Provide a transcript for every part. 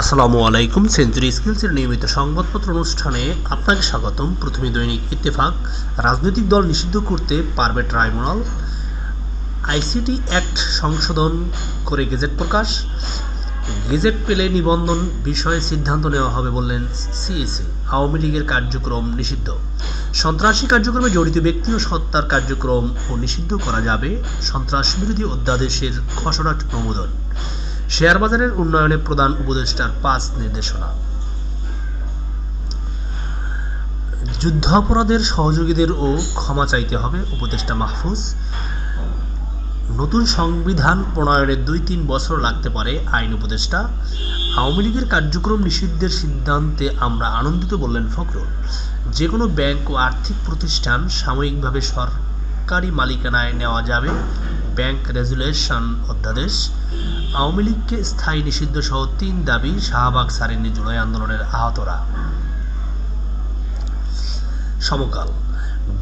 আসসালামু আলাইকুম সেঞ্চুরি স্কিলসের নিয়মিত সংবাদপত্র অনুষ্ঠানে আপনাকে স্বাগতম। প্রথমে দৈনিক ইত্তেফাক, রাজনৈতিক দল নিষিদ্ধ করতে পারবে ট্রাইব্যুনাল, আইসিটি অ্যাক্ট সংশোধন করে গেজেট প্রকাশ, গেজেট পেলে নিবন্ধন বিষয়ে সিদ্ধান্ত নেওয়া হবে বললেন সিএসি আওয়ামী লীগের কার্যক্রম নিষিদ্ধ। সন্ত্রাসী কার্যক্রমে জড়িত ব্যক্তি ও সত্তার কার্যক্রম ও নিষিদ্ধ করা যাবে। সন্ত্রাস বিরোধী অধ্যাদেশের খসড়া অনুমোদন শেয়ার বাজারের উন্নয়নে প্রধান উপদেষ্টার পাঁচ নির্দেশনা। যুদ্ধাপরাধের সহযোগীদের ও ক্ষমা চাইতে হবে উপদেষ্টা মাহফুজ। নতুন সংবিধান প্রণয়নের দুই তিন বছর লাগতে পারে আইন উপদেষ্টা। আওয়ামী লীগের কার্যক্রম নিষিদ্ধের সিদ্ধান্তে আমরা আনন্দিত বললেন ফখরুল। যে কোনো ব্যাংক ও আর্থিক প্রতিষ্ঠান সাময়িকভাবে সরকারি মালিকানায় নেওয়া যাবে। ব্যাংক রেজুলেশন অধ্যাদেশ। আওয়ামী লীগকে স্থায়ী নিষিদ্ধ সহ তিন দাবি শাহবাগ সারেনি জুলাই আন্দোলনের আহতরা। সমকাল।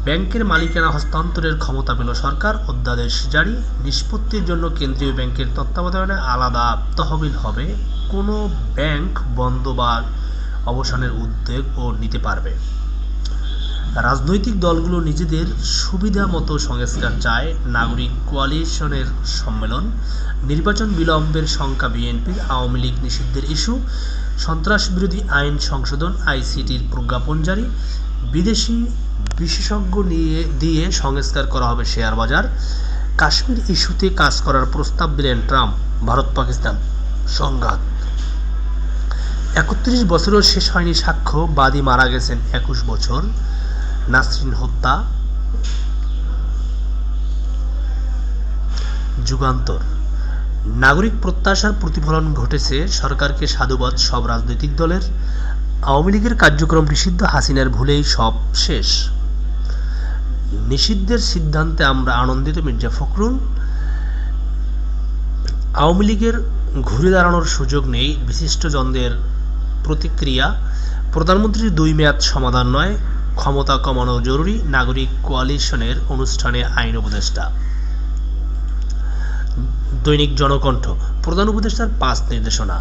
ব্যাংকের মালিকানা হস্তান্তরের ক্ষমতা পেল সরকার। অধ্যাদেশ জারি। নিষ্পত্তির জন্য কেন্দ্রীয় ব্যাংকের তত্ত্বাবধানে আলাদা তহবিল হবে। কোনো ব্যাংক বন্ধ বা অবসানের উদ্যোগ ও নিতে পারবে। রাজনৈতিক দলগুলো নিজেদের সুবিধা মতো সংস্কার চায়। নাগরিক কোয়ালিশনের সম্মেলন, নির্বাচন বিলম্বের সংখ্যা বিএনপির আওয়ামী লীগ নিষিদ্ধের ইস্যু, সন্ত্রাস বিরোধী আইন সংশোধন, আইসিটির প্রজ্ঞাপন জারি, বিদেশি বিশেষজ্ঞ নিয়ে, দিয়ে সংস্কার করা হবে শেয়ার বাজার। কাশ্মীর ইস্যুতে কাজ করার প্রস্তাব দিলেন ট্রাম্প, ভারত পাকিস্তান। সংঘাত। একত্রিশ বছরও শেষ হয়নি সাক্ষ্য, বাদী মারা গেছেন একুশ বছর। নাসরিন হত্যা, যুগান্তর। নাগরিক প্রত্যাশার প্রতিফলন ঘটেছে সরকারকে সাধুবাদ সব রাজনৈতিক দলের। আওয়ামী লীগের কার্যক্রম নিষিদ্ধ হাসিনার ভুলেই সব শেষ। নিষিদ্ধের সিদ্ধান্তে আমরা আনন্দিত মির্জা ফখরুল। আওয়ামী লীগের ঘুরে দাঁড়ানোর সুযোগ নেই বিশিষ্টজনদের প্রতিক্রিয়া। প্রধানমন্ত্রীর দুই মেয়াদ সমাধান নয় ক্ষমতা কমানো জরুরি নাগরিক কোয়ালিশনের অনুষ্ঠানে আইন উপদেষ্টা। দৈনিক জনকণ্ঠ, প্রধান উপদেষ্টার পাঁচ নির্দেশনা।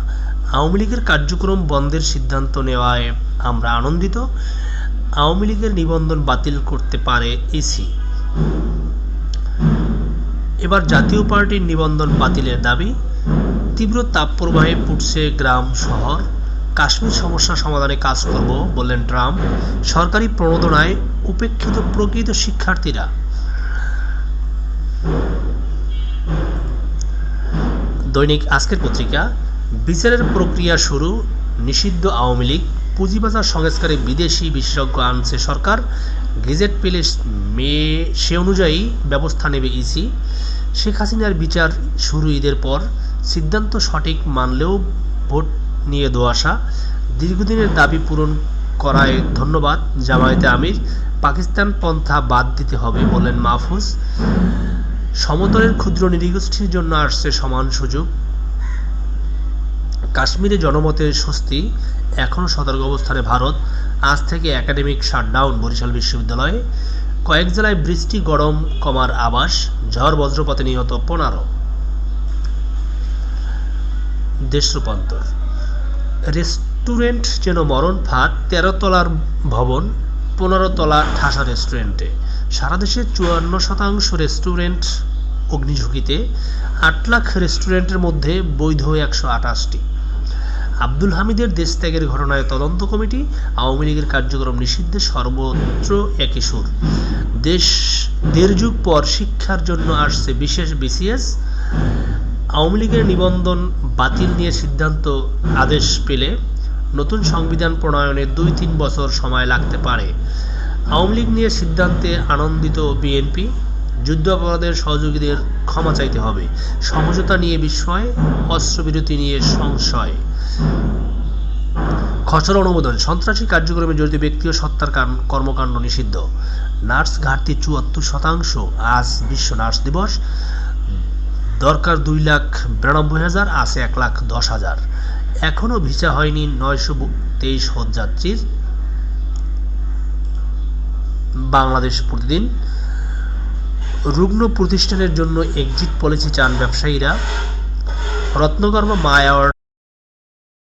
আওয়ামী লীগের কার্যক্রম বন্ধের সিদ্ধান্ত নেওয়ায় আমরা আনন্দিত। আওয়ামী লীগের নিবন্ধন বাতিল করতে পারে ইসি এবার জাতীয় পার্টির নিবন্ধন বাতিলের দাবি, তীব্র তাপপ্রবাহে পুড়ছে গ্রাম শহর। কাশ্মীর সমস্যা সমাধানে কাজ করব, বললেন ট্রাম্প। সরকারি প্রণোদনায় উপেক্ষিত প্রকৃত শিক্ষার্থীরা। দৈনিক আজকের পত্রিকা, বিচারের প্রক্রিয়া শুরু, নিষিদ্ধ আওয়ামী লীগ, পুঁজিবাজার সংস্কারে বিদেশি বিশেষজ্ঞ আনছে সরকার, গেজেট পেলে মে, সে অনুযায়ী ব্যবস্থা নেবে ইসি। শেখ হাসিনার বিচার শুরু ঈদের পর, সিদ্ধান্ত সঠিক মানলেও ভোট নিয়ে দোয়াশা দীর্ঘদিনের দাবি পূরণ করায় ধন্যবাদ জামায়াতে আমির। পাকিস্তান পন্থা বাদ দিতে হবে বলেন মাহফুজ। সমতলের ক্ষুদ্র নৃগোষ্ঠীর জন্য আসছে সমান সুযোগ। কাশ্মীরে জনমতের স্বস্তি, এখনও সতর্ক অবস্থানে ভারত। আজ থেকে একাডেমিক শাটডাউন বরিশাল বিশ্ববিদ্যালয়ে। কয়েক জেলায় বৃষ্টি, গরম কমার আবাস ঝড়, বজ্রপাতে নিহত পনেরো। দেশ রূপান্তর রেস্টুরেন্ট যেন মরণ ফাঁদ তেরো তলার ভবন, পনেরো তলা ঠাসা রেস্টুরেন্টে। সারা দেশে চুয়ান্ন শতাংশ রেস্টুরেন্ট অগ্নিঝুঁকিতে, আট লাখ রেস্টুরেন্টের মধ্যে বৈধ একশো আঠাশটি। আব্দুল হামিদের দেশত্যাগের ঘটনায় তদন্ত কমিটি, আওয়ামী লীগের কার্যক্রম নিষিদ্ধে সর্বত্র একই সুর। দেশ দেড় যুগ পর শিক্ষার জন্য আসছে বিশেষ বিসিএস। আওয়ামী লীগের নিবন্ধন বাতিল নিয়ে সিদ্ধান্ত আদেশ পেলে নতুন সংবিধান প্রণয়নে দুই তিন বছর সময় লাগতে পারে। আওয়ামী লীগ নিয়ে সিদ্ধান্তে আনন্দিত বিএনপি যুদ্ধাপরাধের সহযোগীদের ক্ষমা চাইতে হবে। সমঝোতা নিয়ে বিস্ময়, অস্ত্রবিরতি নিয়ে সংশয়। খসড়া অনুমোদন, সন্ত্রাসী কার্যক্রমে জড়িত ব্যক্তি ও সত্তার কর্মকাণ্ড নিষিদ্ধ। নার্স ঘাটতি চুয়াত্তর শতাংশ। আজ বিশ্ব নার্স দিবস। দরকার দুই লাখ বিরানব্বই হাজার, আছে এক লাখ দশ হাজার। এখনও ভিসা হয়নি নয়শো তেইশ হজযাত্রীর বাংলাদেশ প্রতিদিন রুগ্ন প্রতিষ্ঠানের জন্য এক্সিট পলিসি চান ব্যবসায়ীরা। রত্নকর্মা মা অ্যাওয়ার্ড